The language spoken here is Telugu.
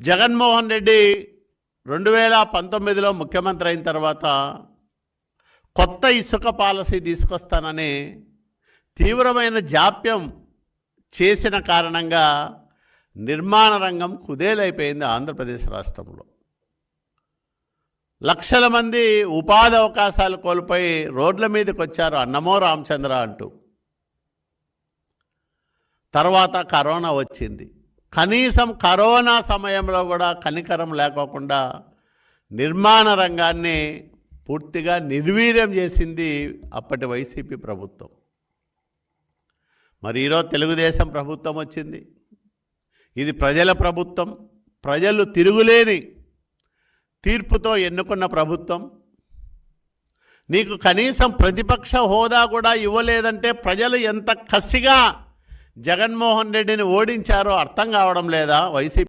జగన్మోహన్ రెడ్డి రెండు వేల పంతొమ్మిదిలో ముఖ్యమంత్రి అయిన తర్వాత కొత్త ఇసుక పాలసీ తీసుకొస్తానని తీవ్రమైన జాప్యం చేసిన కారణంగా నిర్మాణ రంగం కుదేలైపోయింది ఆంధ్రప్రదేశ్ రాష్ట్రంలో. లక్షల మంది ఉపాధి అవకాశాలు కోల్పోయి రోడ్ల మీదకి వచ్చారు అన్నమో రామచంద్ర అంటూ. తర్వాత కరోనా వచ్చింది. కనీసం కరోనా సమయంలో కూడా కనికరం లేకోకుండా నిర్మాణ రంగాన్ని పూర్తిగా నిర్వీర్యం చేసింది అప్పటి వైసీపీ ప్రభుత్వం. మరి ఈరోజు తెలుగుదేశం ప్రభుత్వం వచ్చింది. ఇది ప్రజల ప్రభుత్వం. ప్రజలు తిరుగులేని తీర్పుతో ఎన్నుకున్న ప్రభుత్వం. నీకు కనీసం ప్రతిపక్ష హోదా కూడా ఇవ్వలేదంటే ప్రజలు ఎంత కసిగా జగన్మోహన్ రెడ్డిని ఓడించారో అర్థం కావడం లేదా వైసీపీ